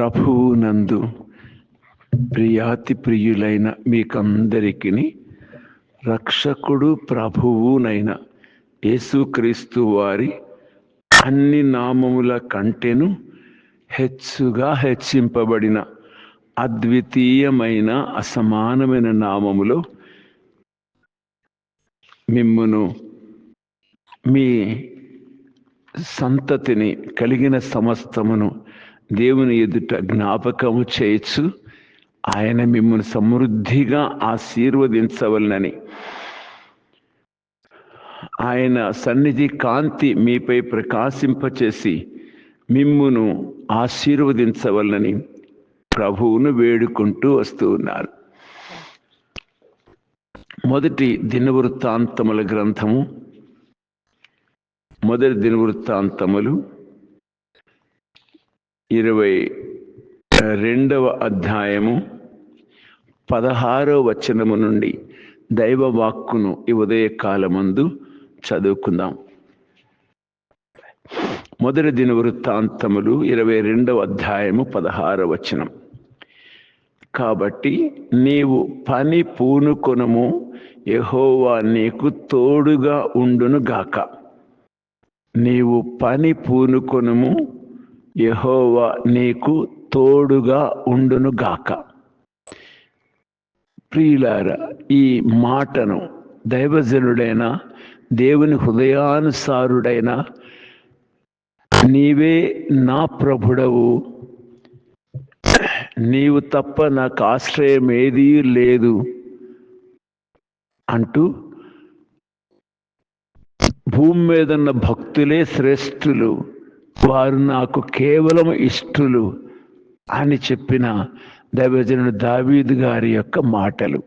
ప్రభువునందు ప్రియాతి ప్రియులైన మీకందరికీ రక్షకుడు ప్రభువునైన యేసుక్రీస్తు వారి అన్ని నామముల కంటెను హెచ్చుగా హెచ్చింపబడిన అద్వితీయమైన అసమానమైన నామములో మిమ్మును మీ సంతతిని కలిగిన సమస్తమును దేవుని ఎదుట జ్ఞాపకము చేయొచ్చు ఆయన మిమ్మల్ని సమృద్ధిగా ఆశీర్వదించవలనని. ఆయన సన్నిధి కాంతి మీపై ప్రకాశింపచేసి మిమ్మును ఆశీర్వదించవలనని ప్రభువును వేడుకుంటూ వస్తూ ఉన్నారు. మొదటి దినవృత్తాంతముల గ్రంథము. మొదటి దినవృత్తాంతములు. ఇరవై రెండవ అధ్యాయము పదహారో వచనము నుండి దైవ వాక్కును ఈ ఉదయకాలమందు చదువుకుందాం. మొదటి దిన వృత్తాంతములు ఇరవై రెండవ అధ్యాయము పదహార వచనం. కాబట్టి నీవు పని పూనుకొనము యహోవా నీకు తోడుగా ఉండును గాక నీవు పని పూనుకొనము యహోవా నీకు తోడుగా ఉండును గాక. ప్రియులార ఈ మాటను దైవజనుడైన దేవుని హృదయానుసారుడైన నీవే నా ప్రభుడవు. నీవు తప్ప నాకు ఆశ్రయం ఏదీ లేదు అంటూ భూమి మీద ఉన్న భక్తులే శ్రేష్ఠులు. వారు నాకు కేవలం ఇష్టులు అని చెప్పిన దైవజనుడు దావీదు గారి యొక్క మాటలు.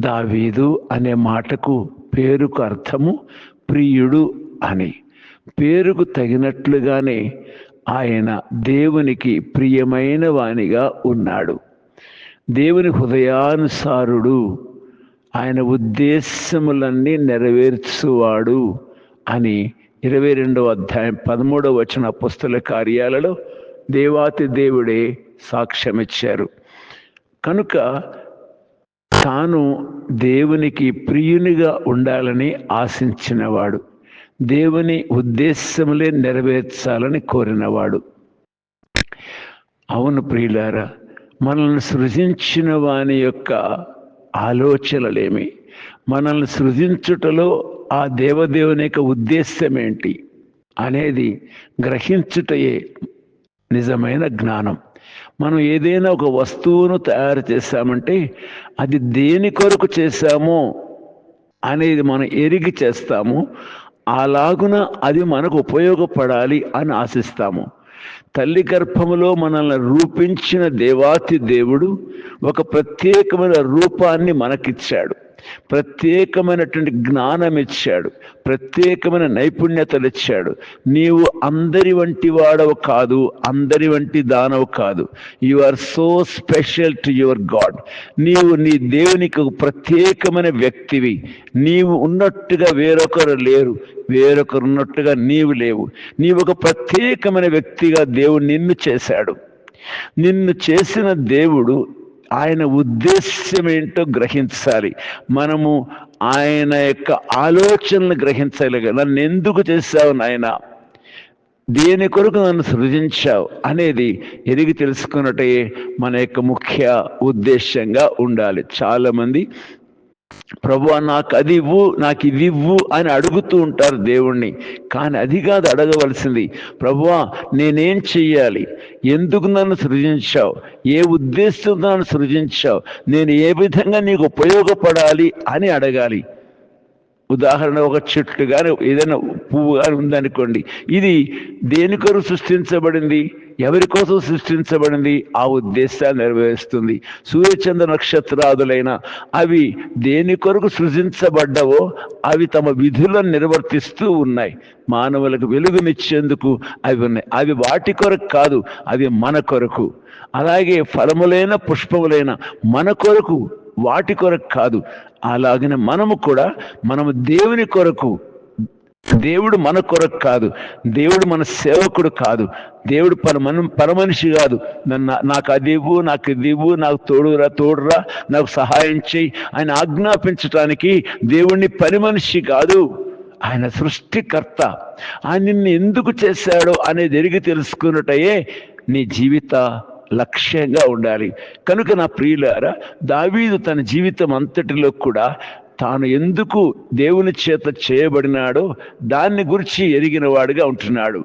దావీదు అనే మాటకు పేరుకు అర్థము ప్రియుడు అని. పేరుకు తగినట్లుగానే ఆయన దేవునికి ప్రియమైన వానిగా ఉన్నాడు. దేవుని హృదయానుసారుడు ఆయన ఉద్దేశములన్నీ నెరవేర్చువాడు అని ఇరవై రెండవ అధ్యాయం పదమూడవ వచన పుస్తల కార్యాలలో దేవాతి దేవుడే సాక్ష్యమిచ్చారు. కనుక తాను దేవునికి ప్రియునిగా ఉండాలని ఆశించినవాడు దేవుని ఉద్దేశములే నెరవేర్చాలని కోరినవాడు. అవును ప్రియులారా మనల్ని సృజించిన వాని యొక్క ఆలోచనలేమి? మనల్ని సృజించుటలో ఆ దేవదేవుని యొక్క ఉద్దేశ్యం ఏంటి అనేది గ్రహించుటయే నిజమైన జ్ఞానం. మనం ఏదైనా ఒక వస్తువును తయారు చేశామంటే అది దేని కొరకు చేశామో అనేది మనం ఎరిగి చేస్తాము. అలాగున అది మనకు ఉపయోగపడాలి అని ఆశిస్తాము. తల్లి గర్భములో మనల్ని రూపించిన దేవాతి దేవుడు ఒక ప్రత్యేకమైన రూపాన్ని మనకిచ్చాడు. ప్రత్యేకమైనటువంటి జ్ఞానం ఇచ్చాడు. ప్రత్యేకమైన నైపుణ్యతలు ఇచ్చాడు. నీవు అందరి వంటి వాడవు కాదు అందరి వంటి దానవు కాదు. You are so special to your God నీవు నీ దేవునికి ప్రత్యేకమైన వ్యక్తివి. నీవు ఉన్నట్టుగా వేరొకరు లేరు. వేరొకరు ఉన్నట్టుగా నీవు లేవు. నీవు ఒక ప్రత్యేకమైన వ్యక్తిగా దేవుడు నిన్ను చేశాడు. నిన్ను చేసిన దేవుడు ఆయన ఉద్దేశ్యం ఏంటో గ్రహించాలి. మనము ఆయన యొక్క ఆలోచనలు గ్రహించాలి నన్ను ఎందుకు చేశావు నాయన? దేని కొరకు నన్ను సృజించావు అనేది ఎదిగి తెలుసుకున్నటే మన యొక్క ముఖ్య ఉద్దేశంగా ఉండాలి. చాలామంది ప్రభు నాకు అది ఇవ్వు నాకు ఇది ఇవ్వు అని అడుగుతూ ఉంటారు దేవుణ్ణి. కానీ అది కాదు అడగవలసింది. ప్రభువా నేనేం చెయ్యాలి? ఎందుకు నన్ను సృజించావు? ఏ ఉద్దేశంతో నన్ను సృజించావు? నేను ఏ విధంగా నీకు ఉపయోగపడాలి అని అడగాలి. ఉదాహరణ ఒక చెట్టు కానీ ఏదైనా పువ్వు కానీ ఉందనుకోండి. ఇది దేని కొరకు సృష్టించబడింది? ఎవరి కోసం సృష్టించబడింది? ఆ ఉద్దేశాన్ని నెరవేరుస్తుంది. సూర్యచంద్ర నక్షత్రాదులైన అవి దేని కొరకు సృజించబడ్డవో అవి తమ విధులను నిర్వర్తిస్తూ ఉన్నాయి. మానవులకు వెలుగునిచ్చేందుకు అవి ఉన్నాయి. అవి వాటి కొరకు కాదు అవి మన కొరకు. అలాగే ఫలములైన పుష్పములైన మన కొరకు వాటి కొరకు కాదు. అలాగనే మనము కూడా మనము దేవుని కొరకు దేవుడు మన కొరకు కాదు. దేవుడు మన సేవకుడు కాదు. దేవుడు పర మన పరమనిషి కాదు. నన్ను నాకు అదివు నాకు దివు నాకు తోడురా తోడురా నాకు సహాయం చేయి ఆయన ఆజ్ఞాపించటానికి దేవుణ్ణి పని మనిషి కాదు. ఆయన సృష్టికర్త. ఆయన నిన్ను ఎందుకు చేశాడో అనేది ఎరిగి తెలుసుకున్నటయే నీ జీవిత లక్ష్యంగా ఉండాలి. కనుక నా ప్రియులారా దావీదు తన జీవితం అంతటిలో కూడా తాను ఎందుకు దేవుని చేత చేయబడినాడో దాన్ని గురించి ఎరిగిన వాడుగా ఉంటున్నాడు.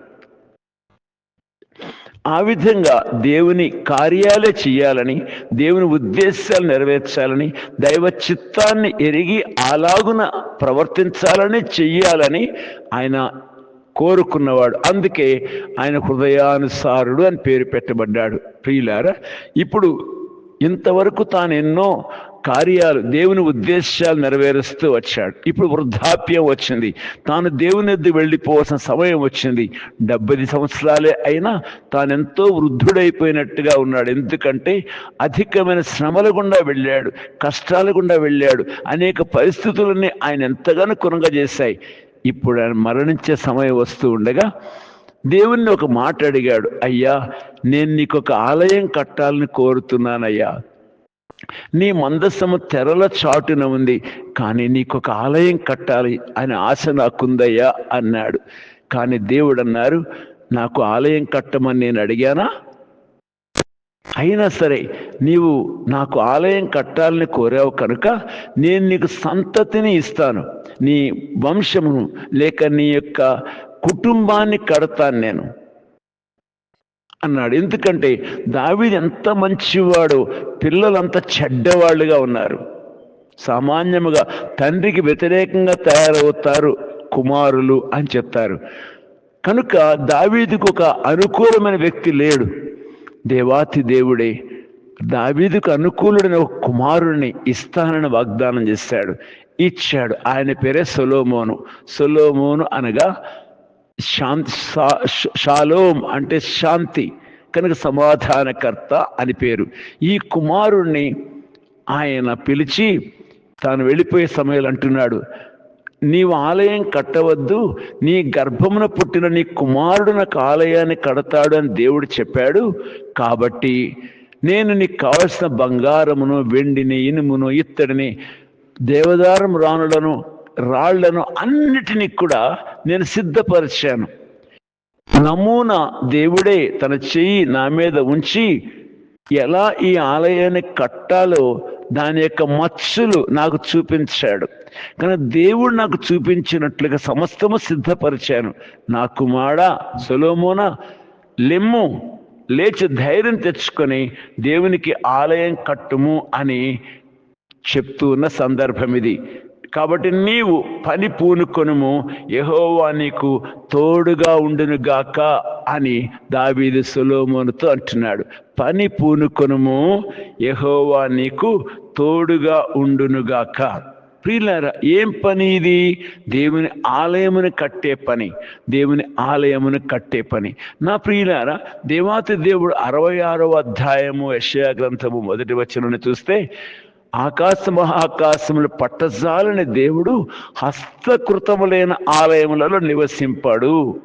ఆ విధంగా దేవుని కార్యాలే చేయాలని దేవుని ఉద్దేశాలు నెరవేర్చాలని దైవ చిత్తాన్ని ఎరిగి అలాగున ప్రవర్తించాలని చెయ్యాలని ఆయన కోరుకున్నవాడు. అందుకే ఆయన హృదయానుసారుడు అని పేరు పెట్టబడ్డాడు. ప్రియులారా ఇప్పుడు ఇంతవరకు తాను ఎన్నో కార్యాలు దేవుని ఉద్దేశాలు నెరవేరుస్తూ వచ్చాడు. ఇప్పుడు వృద్ధాప్యం వచ్చింది. తాను దేవుని ఎద్దు వెళ్ళిపోవాల్సిన సమయం వచ్చింది. డెబ్బై సంవత్సరాలే అయినా తాను ఎంతో వృద్ధుడైపోయినట్టుగా ఉన్నాడు. ఎందుకంటే అధికమైన శ్రమల గుండా వెళ్ళాడు కష్టాల గుండా వెళ్ళాడు. అనేక పరిస్థితులని ఆయన ఎంతగానో కొనగజేశాయి ఇప్పుడు ఆయన మరణించే సమయం వస్తూ ఉండగా దేవుణ్ణి ఒక మాట అడిగాడు. అయ్యా నేను నీకు ఒక ఆలయం కట్టాలని కోరుతున్నానయ్యా. నీ మందస్సము తెరల చాటున ఉంది కానీ నీకు ఒక ఆలయం కట్టాలి అని ఆశ నాకుందయ్యా అన్నాడు. కానీ దేవుడు అన్నారు నాకు ఆలయం కట్టమని నేను అడిగానా? అయినా సరే నీవు నాకు ఆలయం కట్టాలని కోరావు కనుక నేను నీకు సంతతిని ఇస్తాను. నీ వంశమును లేక నీ యొక్క కుటుంబాన్ని కడతాను నేను. అన్నాడు. ఎందుకంటే దావీదు ఎంత మంచివాడు పిల్లలంతా చెడ్డవాళ్ళుగా ఉన్నారు. సామాన్యముగా తండ్రికి వ్యతిరేకంగా తయారవుతారు కుమారులు అని చెప్తారు. కనుక దావీదికి ఒక అనుకూలమైన వ్యక్తి లేడు. దేవాతి దేవుడే దావీదుకు అనుకూలుడైన ఒక కుమారుడిని ఇస్తానని వాగ్దానం చేశాడు. ఇచ్చాడు. ఆయన పేరే సొలోమోను. సొలోమోను అనగా శాంతి షాలోం అంటే శాంతి కనుక సమాధానకర్త అని పేరు. ఈ కుమారుణ్ణి ఆయన పిలిచి తాను వెళ్ళిపోయే సమయంలో అంటున్నాడు నీవు ఆలయం కట్టవద్దు నీ గర్భమున పుట్టిన నీ కుమారుడు నాకు ఆలయాన్ని కడతాడు అని దేవుడు చెప్పాడు. కాబట్టి నేను నీకు కావలసిన బంగారమును వెండిని ఇనుమును ఇత్తడిని దేవదారం రాణులను రాళ్ళను అన్నిటినీ కూడా నేను సిద్ధపరిచాను. నమూనా దేవుడే తన చెయ్యి నా మీద ఉంచి ఎలా ఈ ఆలయాన్ని కట్టాలో దాని యొక్క మచ్చులు నాకు చూపించాడు. కానీ దేవుడు నాకు చూపించినట్లుగా సమస్తము సిద్ధపరిచాను. నా కుమార సొలోమోన లెమ్ము లేచి ధైర్యం తెచ్చుకొని దేవునికి ఆలయం కట్టుము అని చెప్తూ ఉన్న సందర్భం ఇది. కాబట్టి నీవు పని పూనుకొనుము. యహోవా నీకు తోడుగా ఉండును గాక అని దావీదు సులోమోనుతో అంటున్నాడు. పని పూనుకొనుము. యహోవా నీకు తోడుగా ఉండునుగాక. ప్రియులారా ఏం పని ఇది? దేవుని ఆలయమును కట్టే పని. దేవుని ఆలయమును కట్టే పని. నా ప్రియులారా దేవాతి దేవుడు అరవై ఆరవ అధ్యాయము యశయా గ్రంథము మొదటి వచనం చూస్తే ఆకాశ మహాకాశములు పట్టజాలని దేవుడు హస్తకృతములైన ఆలయములలో నివసింపాడు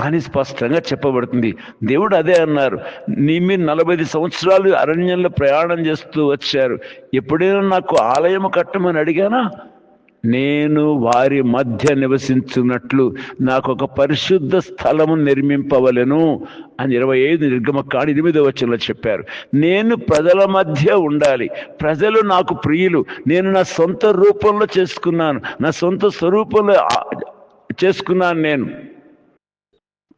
అని స్పష్టంగా చెప్పబడుతుంది. దేవుడు అదే అన్నారు. నీ మీరు నలభై సంవత్సరాలు అరణ్యంలో ప్రయాణం చేస్తూ వచ్చారు. ఎప్పుడైనా నాకు ఆలయం కట్టమని అడిగానా? నేను వారి మధ్య నివసించున్నట్లు నాకు ఒక పరిశుద్ధ స్థలము నిర్మింపవలను అని ఇరవై ఐదు నిర్గమ కాడి ఎనిమిదో వచ్చంలో చెప్పారు. నేను ప్రజల మధ్య ఉండాలి. ప్రజలు నాకు ప్రియులు. నేను నా సొంత రూపంలో చేసుకున్నాను. నా సొంత స్వరూపంలో చేసుకున్నాను నేను.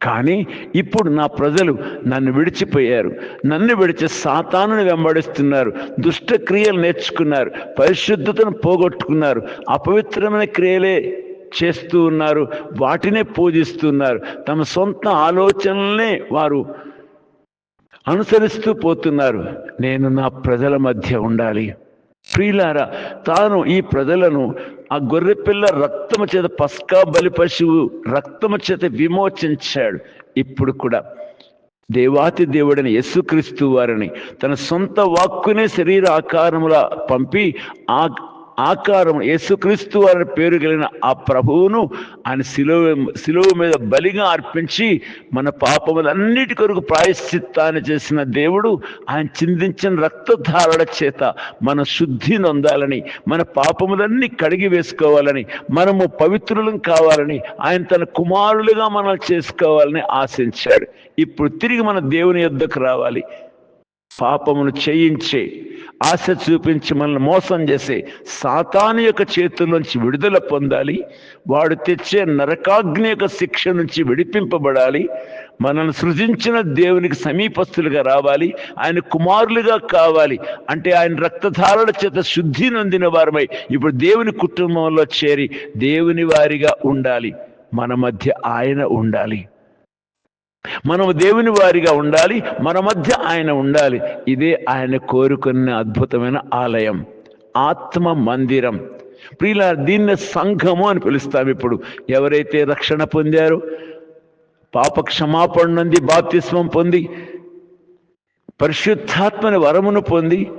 కానీ ఇప్పుడు నా ప్రజలు నన్ను విడిచిపోయారు. నన్ను విడిచి సాతానుని వెంబడిస్తున్నారు. దుష్ట క్రియలు నేర్చుకున్నారు. పరిశుద్ధతను పోగొట్టుకున్నారు. అపవిత్రమైన క్రియలే చేస్తూ ఉన్నారు. వాటినే పూజిస్తున్నారు. తమ సొంత ఆలోచనలనే వారు అనుసరిస్తూ పోతున్నారు. నేను నా ప్రజల మధ్య ఉండాలి. ప్రియులారా తాను ఈ ప్రజలను ఆ గొర్రెపిల్ల రక్తము చేత పస్కా బలి పశువు రక్తము చేత విమోచించాడు. ఇప్పుడు కూడా దేవాతి దేవుడని యేసుక్రీస్తు వారిని తన సొంత వాక్కునే శరీర ఆకారములా పంపి ఆ ఆకారం యేసుక్రీస్తు అనే పేరు కలిగిన ఆ ప్రభువును ఆయన శిలువ శిలువ మీద బలిగా అర్పించి మన పాపములన్నిటి కొరకు ప్రాయశ్చిత్తాన్ని చేసిన దేవుడు ఆయన చిందించిన రక్తధారణ చేత మన శుద్ధి నొందాలని మన పాపములన్నీ కడిగి వేసుకోవాలని మనము పవిత్రులం కావాలని ఆయన తన కుమారులుగా మనల్ని చేసుకోవాలని ఆశించాడు. ఇప్పుడు తిరిగి మన దేవుని యొద్దకు రావాలి. పాపమును చేయించే ఆశ చూపించి మనల్ని మోసం చేసే సాతాను యొక్క చేతుల్లోంచి విడుదల పొందాలి. వాడు తెచ్చే నరకాగ్ని యొక్క శిక్ష నుంచి విడిపింపబడాలి. మనల్ని సృజించిన దేవునికి సమీపస్తులుగా రావాలి. ఆయన కుమారులుగా కావాలి. అంటే ఆయన రక్తధారణ చేత శుద్ధి నొందిన వారమై ఇప్పుడు దేవుని కుటుంబంలో చేరి దేవుని వారిగా ఉండాలి. మన మధ్య ఆయన ఉండాలి. మనము దేవుని వారిగా ఉండాలి మన మధ్య ఆయన ఉండాలి. ఇదే ఆయన కోరుకున్న అద్భుతమైన ఆలయం. ఆత్మ మందిరం. ప్రియుల దీన్ని సంఘము అని పిలుస్తాం ఇప్పుడు. ఎవరైతే రక్షణ పొందారో పాప క్షమాపణ నుండి బాప్తిస్మం పొంది పరిశుద్ధాత్మని వరమును పొంది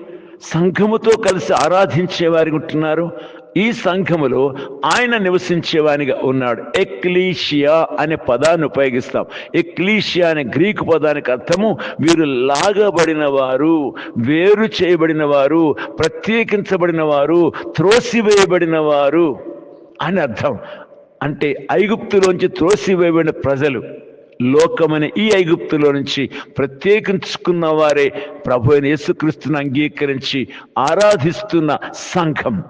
సంఘముతో కలిసి ఆరాధించేవారికి ఉంటున్నారు. ఈ సంఘములో ఆయన నివసించేవానిగా ఉన్నాడు. ఎక్లీషియా అనే పదాన్ని ఉపయోగిస్తాం. ఎక్లీషియా అనే గ్రీకు పదానికి అర్థము వీరు లాగబడిన వారు వేరు చేయబడిన వారు ప్రత్యేకించబడిన వారు త్రోసివేయబడిన వారు అని అర్థం. అంటే ఐగుప్తులోంచి త్రోసివేయబడిన ప్రజలు. లోకమనే ఈ ఐగుప్తులో నుంచి ప్రత్యేకించుకున్న వారే ప్రభు అయిన యేసుక్రీస్తుని అంగీకరించి ఆరాధిస్తున్న సంఘం.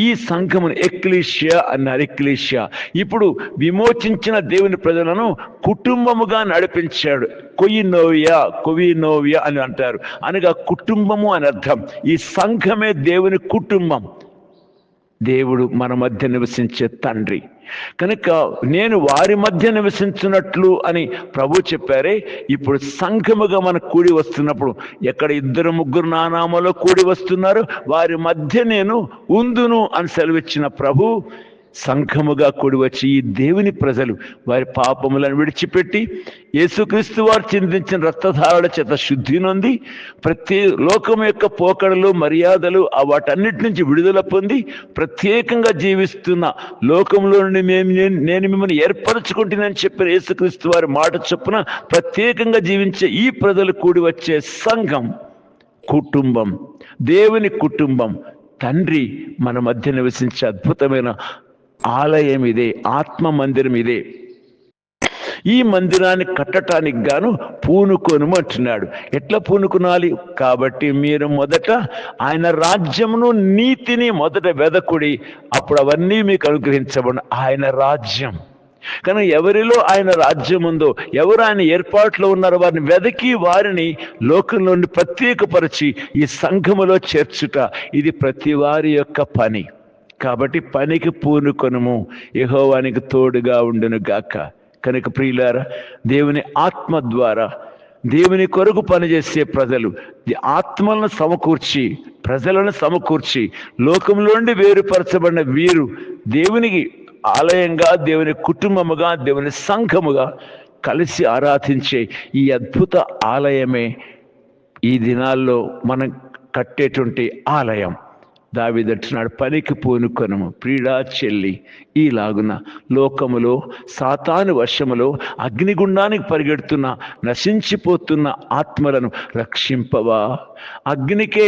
ఈ సంఘమును ఎక్లీషియా అన్నారు. ఎక్లీషియా ఇప్పుడు విమోచించిన దేవుని ప్రజలను కుటుంబముగా నడిపించాడు. కొయినోవియా కొవినోవియా అని అంటారు. అనగా కుటుంబము అని అర్థం. ఈ సంఘమే దేవుని కుటుంబం. దేవుడు మన మధ్య నివసించే తండ్రి. కనుక నేను వారి మధ్య నివసించినట్లు అని ప్రభు చెప్పారే. ఇప్పుడు సంఘముగా మన కూడి వస్తున్నప్పుడు ఎక్కడ ఇద్దరు ముగ్గురు నానామలో కూడి వస్తున్నారు? వారి మధ్య నేను ఉందును అని సెలవిచ్చిన ప్రభు సంఘముగా కూడి వచ్చి ఈ దేవుని ప్రజలు వారి పాపములను విడిచిపెట్టి యేసుక్రీస్తు వారు చిందించిన రక్తధారణ చేత శుద్ధి నొంది ప్రతి లోకం యొక్క పోకడలు మర్యాదలు వాటన్నిటి నుంచి విడుదల పొంది ప్రత్యేకంగా జీవిస్తున్న లోకంలో నుండి మేము నేను- నేను మిమ్మల్ని ఏర్పరచుకుంటున్నానని చెప్పిన యేసుక్రీస్తు వారి మాట చొప్పున ప్రత్యేకంగా జీవించే ఈ ప్రజలు కూడి వచ్చే సంఘం కుటుంబం దేవుని కుటుంబం తండ్రి మన మధ్య నివసించే అద్భుతమైన ఆలయం ఇదే ఆత్మ మందిరం ఇదే ఈ మందిరాన్ని కట్టటానికి గాను పూనుకొను అంటున్నాడు. ఎట్లా పూనుకునాలి? కాబట్టి మీరు మొదట ఆయన రాజ్యమును నీతిని మొదట వెదకుడి. అప్పుడు అవన్నీ మీకు అనుగ్రహించబడి ఆయన రాజ్యం. కానీ ఎవరిలో ఆయన రాజ్యం ఉందో ఎవరు ఆయన ఏర్పాట్లో ఉన్నారో వారిని వెదకి వారిని లోకంలోని నుండి ప్రత్యేకపరిచి ఈ సంఘములో చేర్చుట. ఇది ప్రతి వారి యొక్క పని. కాబట్టి పనికి పూనుకొనము. యహోవానికి తోడుగా ఉండును గాక. కనుక ప్రియులారా దేవుని ఆత్మ ద్వారా దేవుని కొరకు పనిచేసే ప్రజలు ఆత్మలను సమకూర్చి ప్రజలను సమకూర్చి లోకంలోండి వేరుపరచబడిన వీరు దేవునికి ఆలయంగా దేవుని కుటుంబముగా దేవుని సంఘముగా కలిసి ఆరాధించే ఈ అద్భుత ఆలయమే ఈ దినాల్లో మనం కట్టేటువంటి ఆలయం. దావిదంటున్నాడు పనికి పూనుకొనము. ప్రీడా చెల్లి ఈలాగున లోకములో సాతాను వర్షములో అగ్నిగుండానికి పరిగెడుతున్న నశించిపోతున్న ఆత్మలను రక్షింపవా? అగ్నికే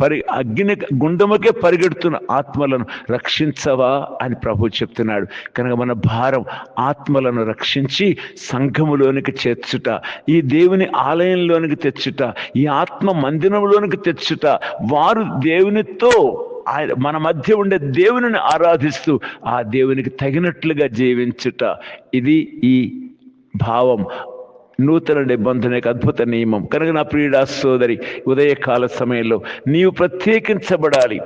పరి అగ్ని గుండముకే పరిగెడుతున్న ఆత్మలను రక్షించవా అని ప్రభు చెప్తున్నాడు. కనుక మన భారం ఆత్మలను రక్షించి సంఘములోనికి చేర్చుట ఈ దేవుని ఆలయంలోనికి తెచ్చుట ఈ ఆత్మ మందిరంలోనికి తెచ్చుట వారు దేవునితో ఆయన మన మధ్య ఉండే దేవుని ఆరాధిస్తూ ఆ దేవునికి తగినట్లుగా జీవించుట. ఇది ఈ భావం. నూతన నిబంధన యొక్క అద్భుత నియమం. కనుక నా ప్రియుడా సోదరి ఉదయకాల సమయంలో నీవు ప్రత్యేకించబడాలి.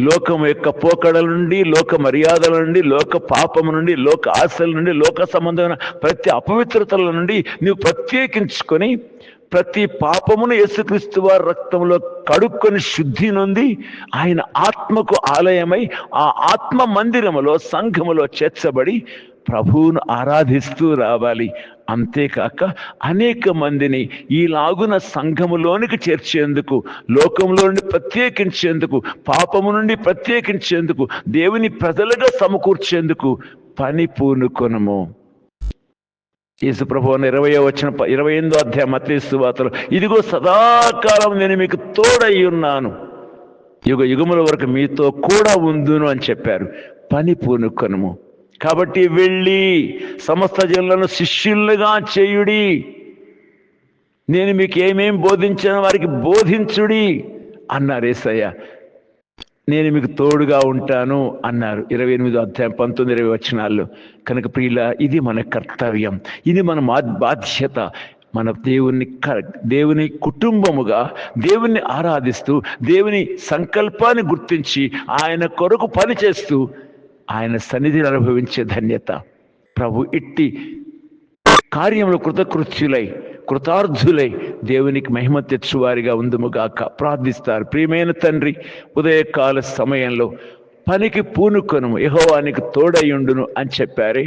లోకం యొక్క పోకడల నుండి లోక మర్యాదల నుండి లోక పాపము నుండి లోక ఆశల నుండి లోక సంబంధమైన ప్రతి అపవిత్రతల నుండి నీవు ప్రత్యేకించుకొని ప్రతి పాపమును యేసుక్రీస్తు వారి రక్తంలో కడుక్కొని శుద్ధి నొంది ఆయన ఆత్మకు ఆలయమై ఆ ఆత్మ మందిరములో సంఘములో చేర్చబడి ప్రభువును ఆరాధిస్తూ రావాలి. అంతేకాక అనేక మందిని ఈలాగున సంఘములోనికి చేర్చేందుకు లోకంలో నుండి ప్రత్యేకించేందుకు పాపము నుండి ప్రత్యేకించేందుకు దేవుని ప్రజలుగా సమకూర్చేందుకు పని పూనుకొనము. యేసుప్రభు అని ఇరవై వచ్చిన ఇరవై ఎనిమిదో అధ్యాయం మతేసు వార్తలు ఇదిగో సదాకాలం నేను మీకు తోడై ఉన్నాను. యుగ యుగముల వరకు మీతో కూడా ఉందును అని చెప్పారు. పని పూనుకొనము. కాబట్టి వెళ్ళి సమస్త జనులను శిష్యులుగా చేయుడి. నేను మీకు ఏమేం బోధించాను వారికి బోధించుడి అన్నారు ఏసయ్య. నేను మీకు తోడుగా ఉంటాను అన్నారు. ఇరవై ఎనిమిది అధ్యాయం పంతొమ్మిది ఇరవై వచనాల్లో. కనుక ప్రియుల ఇది మన కర్తవ్యం. ఇది మన మా బాధ్యత. మన దేవుని క- దేవుని కుటుంబముగా దేవుని ఆరాధిస్తూ దేవుని సంకల్పాన్ని గుర్తించి ఆయన కొరకు పనిచేస్తూ ఆయన సన్నిధిని అనుభవించే ధన్యత. ప్రభు ఇట్టి కార్యంలో కృతకృత్యులై కృతార్థులై దేవునికి మహిమ తెచ్చువారిగా ఉందుముగాక ప్రార్థిస్తారు. ప్రియమైన తండ్రి ఉదయకాల సమయంలో పనికి పూనుకొను యహోవానికి తోడయ్యుండును అని చెప్పారే.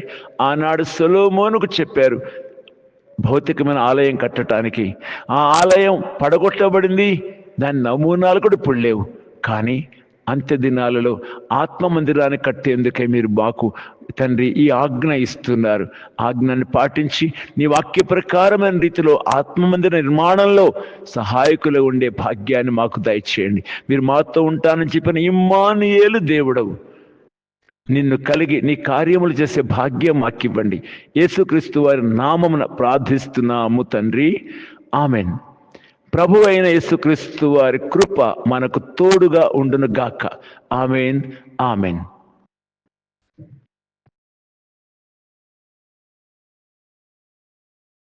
ఆనాడు సొలోమోనుకు చెప్పారు భౌతికమైన ఆలయం కట్టడానికి ఆ ఆలయం పడగొట్టబడింది దాని నమూనాలు కూడా ఇప్పుడు లేవు. కానీ అంత్య దినాలలో ఆత్మ మందిరాన్ని కట్టేందుకే మీరు మాకు తండ్రి ఈ ఆజ్ఞ ఇస్తున్నారు. ఆజ్ఞని పాటించి నీ వాక్య ప్రకారమైన రీతిలో ఆత్మ మందిర నిర్మాణంలో సహాయకులు ఉండే భాగ్యాన్ని మాకు దయచేయండి. మీరు మాతో ఉంటానని చెప్పిన ఇమ్మానియేలు దేవుడవు. నిన్ను కలిగి నీ కార్యములు చేసే భాగ్యం మాకివ్వండి. యేసుక్రీస్తు వారి నామమున ప్రార్థిస్తున్నాము తండ్రి. ఆమెన్. ప్రభు అయిన యేసుక్రీస్తు వారి కృప మనకు తోడుగా ఉండును గాక ఆమెన్ ఆమెన్.